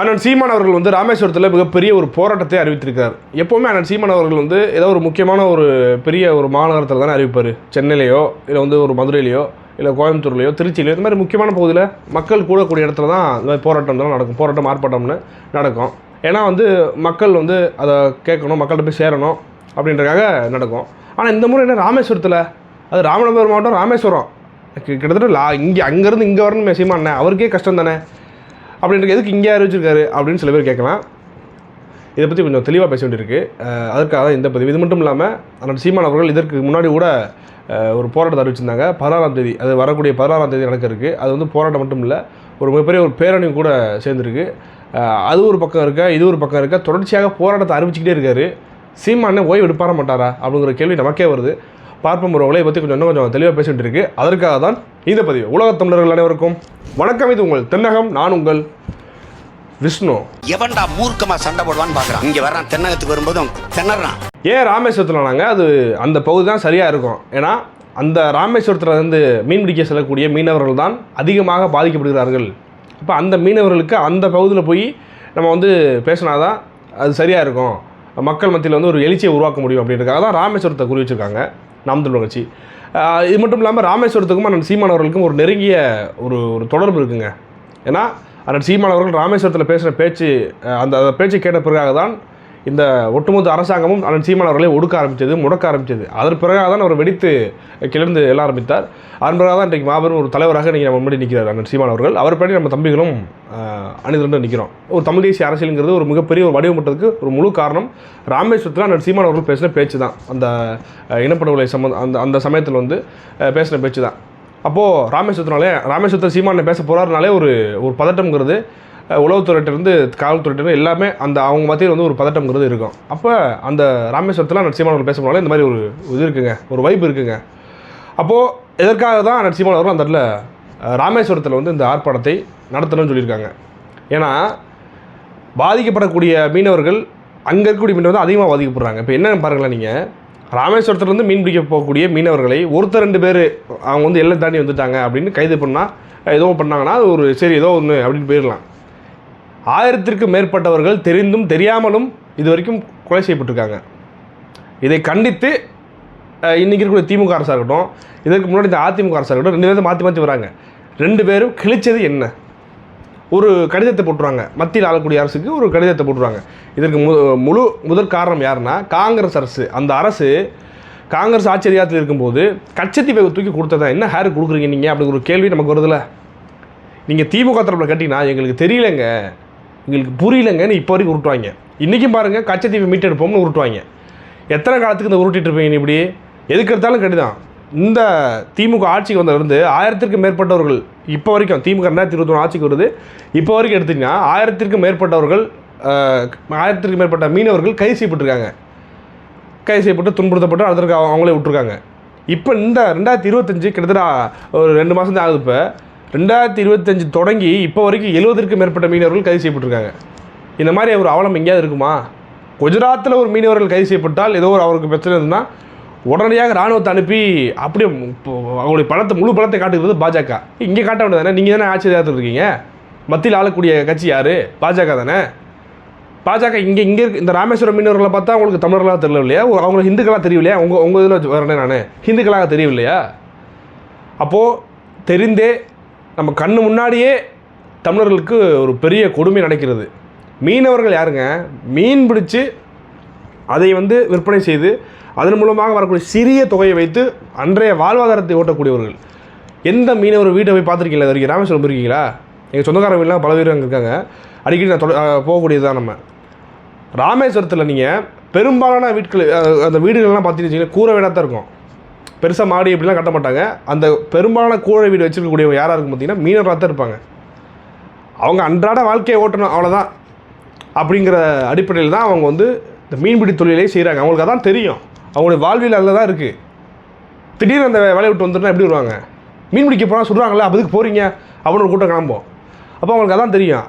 அண்ணன் சீமான் அவர்கள் வந்து ராமேஸ்வரத்தில் மிகப்பெரிய ஒரு போராட்டத்தை அறிவித்திருக்கார். எப்போவுமே அண்ணன் சீமான் அவர்கள் வந்து ஏதோ ஒரு முக்கியமான ஒரு பெரிய ஒரு மாநகரத்தில் தானே அறிவிப்பார். சென்னையிலையோ இல்லை வந்து ஒரு மதுரையிலையோ இல்லை கோயம்புத்தூர்லையோ திருச்சியிலையோ இந்த மாதிரி முக்கியமான பகுதியில் மக்கள் கூடக்கூடிய இடத்துல தான் இந்த மாதிரி போராட்டம் தான் நடக்கும். போராட்டம் ஆர்ப்பாட்டம்னு நடக்கும். ஏன்னா வந்து மக்கள் வந்து அதை கேட்கணும் மக்கள்கிட்ட போய் சேரணும் அப்படின்றக்காக நடக்கும். ஆனால் இந்த முறை என்ன ராமேஸ்வரத்தில்? அது ராமநாதபுரம் மாவட்டம் ராமேஸ்வரம். கிட்டத்தட்ட லா இங்கே அங்கேருந்து இங்கே வரணும் சீமானே அவருக்கே கஷ்டம் தானே? அப்படின்ற எதுக்கு இங்கே அறிவிச்சிருக்காரு அப்படின்னு சில பேர் கேட்கலாம். இதை பற்றி கொஞ்சம் தெளிவாக பேச வேண்டியிருக்கு. அதற்காக தான் இந்த பதிவு. இது மட்டும் இல்லாமல் அண்ணன் சீமான் அவர்கள் இதற்கு முன்னாடி கூட ஒரு போராட்டத்தை அறிவிச்சிருந்தாங்க. பதினாறாம் தேதி அது வரக்கூடிய பதினாறாம் தேதி நடக்க அது வந்து போராட்டம் மட்டும் இல்லை ஒரு மிகப்பெரிய ஒரு பேரணி கூட சேர்ந்துருக்கு. அது ஒரு பக்கம் இருக்க இது ஒரு பக்கம் இருக்க தொடர்ச்சியாக போராட்டத்தை அறிவிச்சிக்கிட்டே இருக்காரு. சீமானே ஓய்வு எடுப்பார மாட்டாரா அப்படிங்கிற கேள்வி நமக்கே வருது. பார்ப்போம் உறவுகளை இதை பற்றி கொஞ்சம் இன்னும் கொஞ்சம் தெளிவாக பேசிகிட்டு இருக்குது அதற்காக தான் இந்த பதிவு உலகத் தமிழர்கள் அனைவருக்கும் வணக்கம். இது உங்கள் தென்னகம் நான் உங்கள் விஷ்ணு. எவன்டா மூர்க்கமா சண்டை போடுவான்னு பாக்குறான். இங்க வர்றான் தென்னகத்துக்கு வரும்போதும் திணறான். ஏன் ராமேஸ்வரத்தில் நாங்கள் அது அந்த பகுதி தான் சரியாக இருக்கும். ஏன்னா அந்த ராமேஸ்வரத்தில் இருந்து மீன் பிடிக்க செல்லக்கூடிய மீனவர்கள் தான் அதிகமாக பாதிக்கப்படுகிறார்கள். அப்போ அந்த மீனவர்களுக்கு அந்த பகுதியில் போய் நம்ம வந்து பேசினாதான் அது சரியாக இருக்கும். மக்கள் மத்தியில் வந்து ஒரு எழுச்சியை உருவாக்க முடியும் அப்படின்றதுக்காக தான் ராமேஸ்வரத்தை குறி வச்சிருக்காங்க. நாம் தமிழ் கட்சி. இது மட்டும் இல்லாமல் ராமேஸ்வரத்துக்கும் அண்ணன் சீமான் அவர்களுக்கும் ஒரு நெருங்கிய ஒரு ஒரு தொடர்பு இருக்குங்க. ஏன்னா அண்ணன் சீமான் அவர்கள் ராமேஸ்வரத்தில் பேசுகிற பேச்சு அந்த அந்த பேச்சை கேட்ட பிறகாக தான் இந்த ஒட்டுமொத்த அரசாங்கமும் அண்ணன் சீமான் அவர்களை ஒடுக்க ஆரம்பித்தது முடக்க ஆரம்பித்தது அதன் பிறகாக தான் அவர் வெடித்து கிளர்ந்து எழ ஆரம்பித்தார். அதன் பிறகு தான் இன்றைக்கு மாபெரும் ஒரு தலைவராக இன்றைக்கி நம்ம முன்னாடி நிற்கிறார் அண்ணன் சீமான் அவர்கள். அவர் படி நம்ம தம்பிகளும் அணிதிரண்டு நிற்கிறோம். ஒரு தமிழ் தேசிய அரசியலுங்கிறது ஒரு மிகப்பெரிய ஒரு வடிவமட்டத்துக்கு ஒரு முழு காரணம் ராமேஸ்வரத்தில் அண்ணன் சீமான் அவர்கள் பேசின பேச்சு தான் அந்த இனப்படுகொலை சம்மந்த அந்த அந்த சமயத்தில் வந்து பேசின பேச்சு தான் அப்போது ராமேஸ்வரத்தினாலே ராமேஸ்வரத்தில் சீமானை பேச போகிறாருனாலே ஒரு ஒரு பதட்டம்ங்கிறது உளவுத்துறையிட்டிருந்து காவல்துறையிட்டிருந்து எல்லாமே அந்த அவங்க மத்தியில் வந்து ஒரு பதட்டம்ங்கிறது இருக்கும். அப்போ அந்த ராமேஸ்வரத்தில் நரசிம்மன் பேச போனாலே இந்த மாதிரி ஒரு இது இருக்குங்க. ஒரு வைப் இருக்குங்க. அப்போது எதற்காக தான் நரசிம்மன் அவர்கள் அந்த இடத்துல ராமேஸ்வரத்தில் வந்து இந்த ஆர்ப்பாட்டத்தை நடத்தணும்னு சொல்லியிருக்காங்க? ஏன்னா பாதிக்கப்படக்கூடிய மீனவர்கள் அங்கே இருக்கக்கூடிய மீனவர் தான் அதிகமாக பாதிக்கப்படுறாங்க. இப்போ என்ன பாருங்களேன் நீங்கள் ராமேஸ்வரத்துலேருந்து மீன் பிடிக்க போகக்கூடிய மீனவர்களை ஒருத்தர் ரெண்டு பேர் அவங்க வந்து எல்லை தாண்டி வந்துட்டாங்க அப்படின்னு கைது பண்ணால் ஏதோ பண்ணாங்கன்னா அது ஒரு சரி ஏதோ ஒன்று அப்படின்னு போயிடலாம். ஆயிரத்திற்கு மேற்பட்டவர்கள் தெரிந்தும் தெரியாமலும் இது வரைக்கும் கொலை செய்யப்பட்டிருக்காங்க. இதை கண்டித்து இன்றைக்கி இருக்கக்கூடிய திமுக அரசாக இருக்கட்டும் இதற்கு முன்னாடி இந்த அதிமுக அரசாக இருக்கட்டும் ரெண்டு பேரும் மாற்றி மாற்றி வராங்க. ரெண்டு பேரும் கிழிச்சது என்ன? ஒரு கடிதத்தை போட்டுருவாங்க. மத்தியில் ஆளக்கூடிய அரசுக்கு ஒரு கடிதத்தை போட்டுருவாங்க. இதற்கு மு முழு முதற் காரணம் யாருன்னா காங்கிரஸ் அரசு. அந்த அரசு காங்கிரஸ் ஆட்சி அதிகாரத்தில் இருக்கும்போது கச்சத்தீவை தூக்கி கொடுத்ததா? என்ன ஹேர் கொடுக்குறீங்க நீங்கள் அப்படிங்கிற ஒரு கேள்வி நமக்கு வருதுல்ல நீங்கள் திமுக தரப்பில் கட்டிங்கன்னா எங்களுக்கு தெரியலங்க. எங்களுக்கு புரியலங்கன்னு இப்போ வரைக்கும் உருட்டுவாங்க. இன்றைக்கும் பாருங்கள் கச்சத்தீவை மீட்டெடுப்போம்னு உருட்டுவாங்க. எத்தனை காலத்துக்கு இந்த உருட்டிட்டு இருப்பீங்க நீ இப்படி? எதுக்கு எடுத்தாலும் கடிதான். இந்த திமுக ஆட்சிக்கு வந்ததுலேருந்து ஆயிரத்திற்கும் மேற்பட்டவர்கள் இப்போ வரைக்கும் திமுக ரெண்டாயிரத்தி இருபத்தொன்று ஆட்சிக்கு வருது இப்போ வரைக்கும் எடுத்திங்கன்னா ஆயிரத்திற்கும் மேற்பட்டவர்கள் ஆயிரத்திற்கும் மேற்பட்ட மீனவர்கள் கைது செய்யப்பட்டிருக்காங்க. கைது செய்யப்பட்டு துன்புறுத்தப்பட்டு அதற்கு அவங்களே விட்டுருக்காங்க. இப்போ இந்த ரெண்டாயிரத்தி இருபத்தஞ்சு கிட்டத்தட்ட ஒரு ரெண்டு மாதம் தான் ஆகுது இப்போ. ரெண்டாயிரத்தி இருபத்தஞ்சு தொடங்கி இப்போ வரைக்கும் எழுபதற்கும் மேற்பட்ட மீனவர்கள் கைது செய்யப்பட்டிருக்காங்க. இந்த மாதிரி ஒரு அவலம் எங்கேயாவது இருக்குமா? குஜராத்தில் ஒரு மீனவர்கள் கைது செய்யப்பட்டால் ஏதோ ஒரு அவருக்கு பிரச்சனை இருந்தால் உடனடியாக ராணுவத்தை அனுப்பி அப்படியே அவங்களுடைய பணத்தை முழு பணத்தை காட்டுகிறது பாஜக. இங்கே காட்ட வேண்டியது தானே? நீங்கள் தானே ஆட்சி இருக்கீங்க? மத்தியில் ஆளக்கூடிய கட்சி யார்? பாஜக தானே? பாஜக இங்கே இங்கே இருக்கு இந்த ராமேஸ்வரம் மீனவர்களை பார்த்தா உங்களுக்கு தமிழர்களாக தெரியல இல்லையா அவங்களுக்கு ஹிந்துக்களாக தெரியலையா உங்கள் உங்கள் இதில் வரேன் நான். ஹிந்துக்களாக தெரியவில்லையா? அப்போது தெரிந்தே நம்ம கண்ணு முன்னாடியே தமிழர்களுக்கு ஒரு பெரிய கொடுமை நடக்கிறது. மீனவர்கள் யாருங்க? மீன் பிடிச்சு அதை வந்து விற்பனை செய்து அதன் மூலமாக வரக்கூடிய சிறிய தொகையை வைத்து அன்றைய வாழ்வாதாரத்தை ஓட்டக்கூடியவர்கள். எந்த மீனவர் வீட்டை போய் பார்த்துருக்கீங்களா இது வரைக்கும்? ராமேஸ்வரம் போயிருக்கீங்களா? எங்கள் சொந்தக்கார வீடெலாம் பல பேர் அங்கே இருக்காங்க. அடிக்கடி நான் தொட போகக்கூடியது தான் நம்ம. ராமேஸ்வரத்தில் நீங்கள் பெரும்பாலான வீட்கள் அந்த வீடுகள்லாம் பார்த்தீங்கன்னு வச்சிங்கன்னா கூரை வீடாக தான் இருக்கும். பெருசாக மாடி எப்படிலாம் கட்ட மாட்டாங்க. அந்த பெரும்பாலான கூழை வீடு வச்சுருக்கக்கூடியவங்க யாராக இருக்கும் பார்த்தீங்கன்னா மீனவராக தான் இருப்பாங்க. அவங்க அன்றாட வாழ்க்கையை ஓட்டணும் அவ்வளோதான் அப்படிங்கிற அடிப்படையில் தான் அவங்க வந்து இந்த மீன்பிடி தொழிலே செய்கிறாங்க அவங்களுக்கு அதான் தெரியும். அவங்களுடைய வாழ்வியல் அதில் தான் இருக்குது திடீர்னு அந்த வேலையை விட்டு வந்துட்டுனா எப்படி வருவாங்க? மீன் பிடிக்க போனால் சொல்கிறாங்களே அப்போதுக்கு போகிறீங்க அப்படின்னு ஒரு கூட்டம் கிளம்போம். அப்போ அவங்களுக்கு அதான் தெரியும்.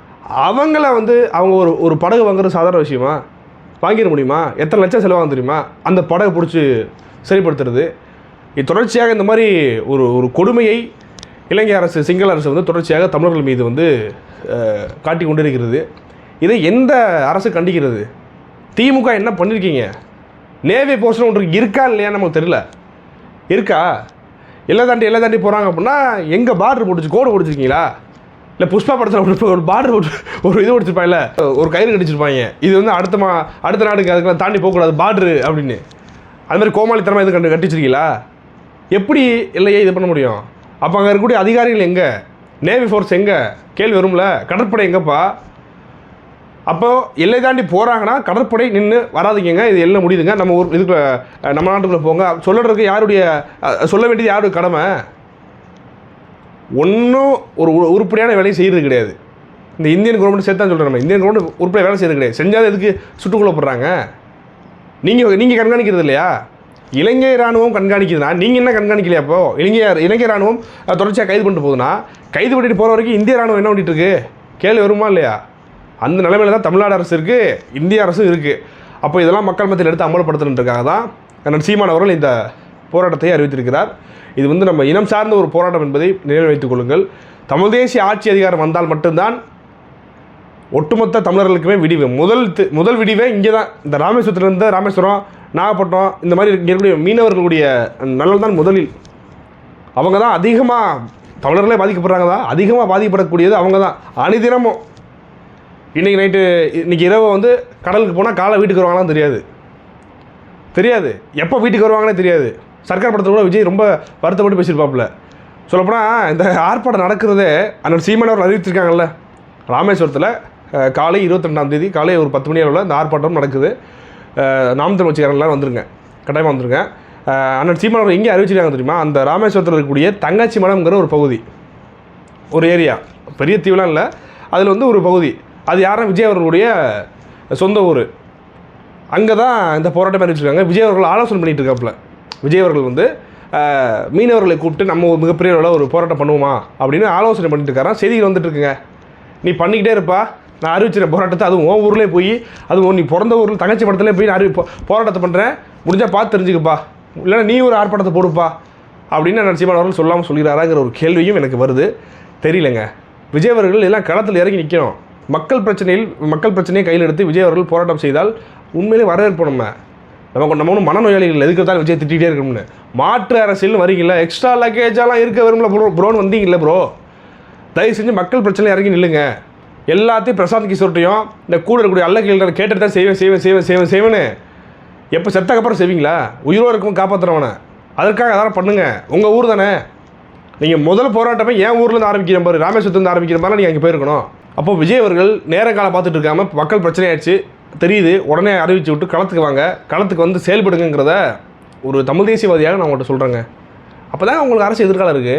அவங்கள வந்து அவங்க ஒரு ஒரு படகு வாங்குறது சாதாரண விஷயமா? வாங்கிட முடியுமா? எத்தனை லட்சம் செலவாகும் தெரியுமா? அந்த படகை பிடிச்சி சரிப்படுத்துறது. இது தொடர்ச்சியாக இந்த மாதிரி ஒரு ஒரு கொடுமையை இலங்கை அரசு சிங்கள அரசு வந்து தொடர்ச்சியாக தமிழர்கள் மீது வந்து காட்டி கொண்டிருக்கிறது. இதை எந்த அரசு கண்டிக்கிறது? திமுக என்ன பண்ணியிருக்கீங்க நேவி போஸ்டர் ஒன்று இருக்கா இல்லையா நமக்கு தெரியல. இருக்கா? எல்லை தாண்டி எல்லாம் தாண்டி போகிறாங்க அப்படின்னா எங்கே பார்டர் போட்டுச்சு? கோடு போட்டுச்சிருக்கீங்களா? இல்லை புஷ்பா படத்தில் ஒரு பார்டர் போட்டு ஒரு இது பிடிச்சிருப்பாங்கல்ல ஒரு கயிறு கடிச்சிருப்பாங்க இது வந்து அடுத்த மா அடுத்த நாடுக்கு அதுக்கெல்லாம் தாண்டி போகக்கூடாது பார்டரு அப்படின்னு. அது மாதிரி கோமாளித்தனமாக இது கண்டு கட்டிச்சிருக்கீங்களா? எப்படி இல்லையே இது பண்ண முடியும்? அப்போ அங்கே இருக்கக்கூடிய அதிகாரிகள் எங்கே? நேவி ஃபோர்ஸ் எங்கே? கேள்வி வரும்ல? கடற்படை எங்கேப்பா? அப்போ எல்லை தாண்டி போகிறாங்கன்னா கடற்படை நின்று வராதிங்க இது எல்லாம் முடியுதுங்க. நம்ம ஊர் இதுக்குள்ள நம்ம நாட்டுக்குள்ளே போங்க. சொல்லுறதுக்கு யாருடைய சொல்ல வேண்டியது யாருடைய கடமை? ஒன்றும் ஒரு உருப்படியான வேலையை செய்கிறது கிடையாது. இந்த இந்தியன் கவர்மெண்ட் சேர்த்து தான் சொல்கிறேன் நம்ம. இந்தியன் கவர்மெண்ட் உருப்படியாக வேலை செய்கிறது கிடையாது. செஞ்சால் எதுக்கு சுட்டுக்குள்ளே போடுறாங்க நீங்கள் நீங்கள் கண்காணிக்கிறது இல்லையா? இலங்கை ராணுவம் கண்காணிக்குதுன்னா நீங்கள் என்ன கண்காணிக்கலையா அப்போ இலங்கை இலங்கை ராணுவம் தொடர்ச்சியாக கைது பண்ணிட்டு போகுதுன்னா கைது பண்ணிட்டு போகிற வரைக்கும் இந்திய ராணுவம் என்ன பண்ணிட்டு இருக்கு? கேள்வி வருமா இல்லையா? அந்த நிலைமையில தான் தமிழ்நாடு அரசு இருக்குது இந்திய அரசும் இருக்குது அப்போ இதெல்லாம் மக்கள் மத்தியில் எடுத்து அமல்படுத்தணுன்றக்காக தான் அண்ணன் சீமான் அவர்கள் இந்த போராட்டத்தை அறிவித்திருக்கிறார். இது வந்து நம்ம இனம் சார்ந்த ஒரு போராட்டம் என்பதை நினைவு வைத்துக் கொள்ளுங்கள். தமிழ் தேசிய ஆட்சி அதிகாரம் வந்தால் மட்டும்தான் ஒட்டுமொத்த தமிழர்களுக்குமே விடிவு. முதல் முதல் விடிவே இங்கே தான் இந்த ராமேஸ்வரத்துலேருந்து ராமேஸ்வரம் நாகப்பட்டினம் இந்த மாதிரி இருக்கக்கூடிய மீனவர்களுடைய நலன் தான் முதலில். அவங்க தான் அதிகமாக தமிழர்களே பாதிக்கப்படுறாங்க தான் அதிகமாக பாதிக்கப்படக்கூடியது அவங்க தான் அனுதினமும் இன்றைக்கி நைட்டு இன்றைக்கி இரவு வந்து கடலுக்கு போனால் காலை வீட்டுக்கு வருவாங்களாம் தெரியாது. தெரியாது. எப்போ வீட்டுக்கு வருவாங்கன்னே தெரியாது. சர்க்கார் படத்தில் கூட விஜய் ரொம்ப வருத்தப்பட்டு பேசியிருப்பாப்புல. சொல்லப்போனால் இந்த ஆர்ப்பாட்டம் நடக்கிறதே அண்ணன் சீமன் அவர் அறிவித்திருக்காங்கல்ல. ராமேஸ்வரத்தில் காலை காலை இருபத்திரெண்டாம் தேதி காலை ஒரு பத்து மணி அளவில் இந்த ஆர்ப்பாட்டம் நடக்குது. அஹ், வச்சுக்காரங்களாம் வந்துருங்க. கட்டாயமாக வந்துருங்க. அண்ணன் சீமன் அவர் எங்கே அறிவிச்சிருக்காங்க தெரியுமா? அந்த ராமேஸ்வரத்தில் இருக்கக்கூடிய தங்காச்சி மடம்ங்கிற ஒரு பகுதி. ஒரு ஏரியா. பெரிய தீவுலாம் இல்லை. அதில் வந்து ஒரு பகுதி. அது யாரும் விஜய் அவர்களுடைய சொந்த ஊர். அங்கே தான் இந்த போராட்டம் அறிவிச்சிருக்காங்க விஜய் அவர்கள் ஆலோசனை பண்ணிகிட்டு இருக்காப்புல. விஜய் அவர்கள் வந்து மீனவர்களை கூப்பிட்டு நம்ம ஒரு மிகப்பெரிய அளவில் ஒரு போராட்டம் பண்ணுவோமா? அப்படின்னு ஆலோசனை பண்ணிட்டு இருக்காராம். செய்திகள் வந்துட்டு இருக்குங்க. நீ பண்ணிக்கிட்டே இருப்பா. நான் அறிவிச்சிருக்கேன் போராட்டத்தை அதுவும் உன் ஊர்லேயே போய் அதுவும் நீ பிறந்த ஊரில் தங்கச்சி படத்துலேயே போய் நான் அறிவி போராட்டத்தை பண்ணுறேன் முடிஞ்சால் பார்த்து தெரிஞ்சுக்கப்பா. இல்லைன்னா நீ ஒரு ஆர்ப்பாட்டத்தை போடுப்பா. அப்படின்னு நான் அவர்கள் சொல்லாமல் சொல்கிறாராங்கிற ஒரு கேள்வியும் எனக்கு வருது. தெரியலங்க. விஜய் அவர்கள் எல்லாம் களத்தில் இறங்கி நிற்கணும் மக்கள் பிரச்சனையில் மக்கள் பிரச்சனையை கையில் எடுத்து விஜய் அவர்கள் போராட்டம் செய்தால் உண்மையிலே வரவேற்போம் நம்ம. நம்ம நம்ம ஒன்றும் மனநோயாளிகள் எதுக்கு தான் விஜய் திட்டிகிட்டே இருக்கணும்னு. மாற்று அரசியல்னு வரீங்களா எக்ஸ்ட்ரா லக்கேஜெல்லாம் இருக்க வரும்ல ப்ரோ ப்ரோன்னு வந்தீங்கல்ல ப்ரோ தயவு செஞ்சு மக்கள் பிரச்சனை இறங்கி நில்லுங்க. எல்லாத்தையும் பிரசாந்த் கிஷோர்ட்டையும் இந்த கூட இருக்கக்கூடிய அல்ல கேள்வி கேட்டுட்டு தான் செய்வேன் செய்வேன் செய்வேன் செய்வேன் செய்வேன்னு எப்போ செத்தக்கப்புறம் செய்வீங்களா? உயிரோடு இருக்கும் காப்பாற்றுறவனை அதற்காக அதெல்லாம் பண்ணுங்கள் உங்கள் ஊர் தானே. நீங்கள் முதல் போராட்டமே என் ஊர்லேருந்து ஆரம்பிக்கிற மாதிரி ராமேஸ்வரத்துலேருந்து ஆரம்பிக்கிற மாதிரி நீங்கள் அங்கே போயிருக்கணும். அப்போ விஜய் அவர்கள் நேரங்காலம் பார்த்துட்டு இருக்காமல் மக்கள் பிரச்சனையாச்சு தெரியுது உடனே அறிவிச்சு விட்டு களத்துக்கு வாங்க. களத்துக்கு வந்து செயல்படுங்கிறத ஒரு தமிழ் தேசியவாதியாக நான் உங்கள்கிட்ட சொல்கிறேங்க அப்போ தான் உங்களுக்கு அரசு எதிர்காலம் இருக்குது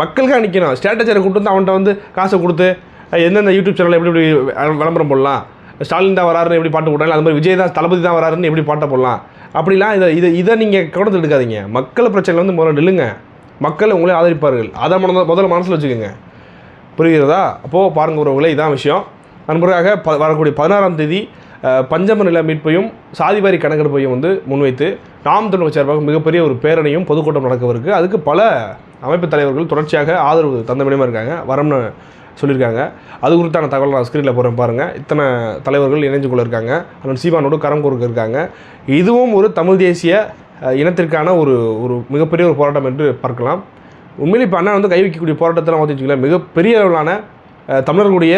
மக்களுக்காக நிற்கணும் ஸ்ட்ராட்டஜரை கூப்பிட்டு வந்து அவன்கிட்ட வந்து காசை கொடுத்து எந்தெந்த யூடியூப் சேனலில் எப்படி எப்படி விளம்பரம் போடலாம்? ஸ்டாலின் தான் வராருன்னு எப்படி பாட்டு போடலாம் அது மாதிரி விஜய் தான் தளபதி தான் வராருன்னு எப்படி பாட்டை போடலாம்? அப்படிலாம் இதை இதை இதை நீங்கள் கவனத்தில் எடுக்காதீங்க. மக்கள் பிரச்சனை வந்து முதல்ல நில்லுங்க. மக்கள் உங்களே ஆதரிப்பார்கள். அதை மன முதல்ல மனசில் வச்சுக்கோங்க. புரிகிறதா? அப்போது பாருங்க உறவுகளே இதான் விஷயம். நண்பர்களாக ப வரக்கூடிய பதினாறாம் தேதி பஞ்சம நில மீட்பையும் சாதிவாரி கணக்கெடுப்பையும் வந்து முன்வைத்து நாம் தமிழக சார்பாக மிகப்பெரிய ஒரு பேரணியும் பொதுக்கூட்டம் நடக்கவிருக்கு. அதுக்கு பல அமைப்பு தலைவர்கள் தொடர்ச்சியாக ஆதரவு தந்த இருக்காங்க. வரம்னு சொல்லியிருக்காங்க. அது குறித்தான தகவல் நான் ஸ்க்ரீனில் போகிறேன் பாருங்கள் இத்தனை தலைவர்கள் இணைஞ்சு கொள்ள இருக்காங்க. அண்ணன் சீமானோடு கரம் கொடுக்க இருக்காங்க. இதுவும் ஒரு தமிழ் தேசிய இனத்திற்கான ஒரு ஒரு மிகப்பெரிய ஒரு போராட்டம் என்று பார்க்கலாம். உண்மையிலே இப்போ அண்ணா வந்து கை வைக்கக்கூடிய போராட்டத்தெல்லாம் பார்த்துச்சிங்களேன் மிகப்பெரிய அளவிலான தமிழர்களுடைய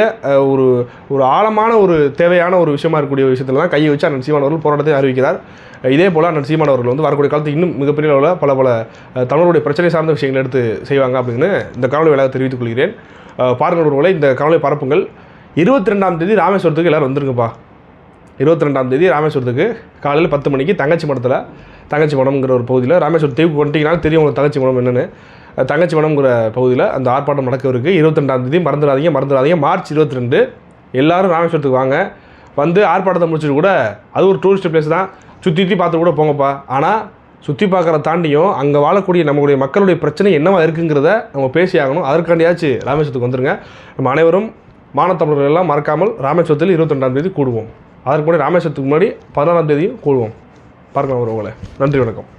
ஒரு ஒரு ஆழமான ஒரு தேவையான ஒரு விஷயமா இருக்கக்கூடிய விஷயத்தில் தான் கையை வச்சு அண்ணன் சீமான் அவர்கள் போராட்டத்தை அறிவிக்கிறார். இதே போல் அண்ணன் சீமான் அவர்கள் வந்து வரக்கூடிய காலத்தில் இன்னும் மிகப்பெரிய அளவில் பல பல தமிழருடைய பிரச்சனை சார்ந்த விஷயங்களை எடுத்து செய்வாங்க அப்படின்னு இந்த காணொலி வேலையாக தெரிவித்துக் கொள்கிறேன். பாருங்கள் ஒருவரை இந்த காணொலி பரப்புங்கள். இருபத்தி ரெண்டாம் தேதி ராமேஸ்வரத்துக்கு எல்லோரும் வந்துருங்கப்பா. இருபத்தி ரெண்டாம் தேதி ராமேஸ்வரத்துக்கு காலையில் பத்து மணிக்கு தங்கச்சி மடத்தில் தங்கச்சி மடம்ங்கிற ஒரு பகுதியில் ராமேஸ்வரம் தீவுக்கு வந்துட்டீங்கன்னா தெரியும் உங்களுக்கு தங்கச்சி மடம் என்னென்னு. தங்கச்சி மடம்ங்கிற பகுதியில் அந்த ஆர்ப்பாட்டம் நடக்க இருக்குது இருபத்தி ரெண்டாம் தேதி மறந்துடாதீங்க மறந்துடாதீங்க. மார்ச் இருபத்தி ரெண்டு எல்லோரும் ராமேஸ்வரத்துக்கு வாங்க. வந்து ஆர்ப்பாட்டத்தை முடிச்சுட்டு கூட அது ஒரு டூரிஸ்ட் பிளேஸ் தான். சுற்றி சுற்றி பார்த்து கூட போங்கப்பா. ஆனால் சுற்றி பார்க்குற தாண்டியும் அங்கே வாழக்கூடிய நம்மளுடைய மக்களுடைய பிரச்சனை என்னவா இருக்குங்கிறத நம்ம பேசி ஆகணும். அதற்காண்டியாச்சும் ராமேஸ்வரத்துக்கு வந்துருங்க. நம்ம அனைவரும் மானத்தமிழர்கள் எல்லாம் மறக்காமல் ராமேஸ்வரத்தில் இருபத்தெண்டாம் தேதி கூடுவோம். அதற்கு முன்னாடி ராமேஸ்வரத்துக்கு முன்னாடி பதினாறாம் தேதியும் கூடுவோம். பார்க்கலாம் உறவுகளை நன்றி வணக்கம்.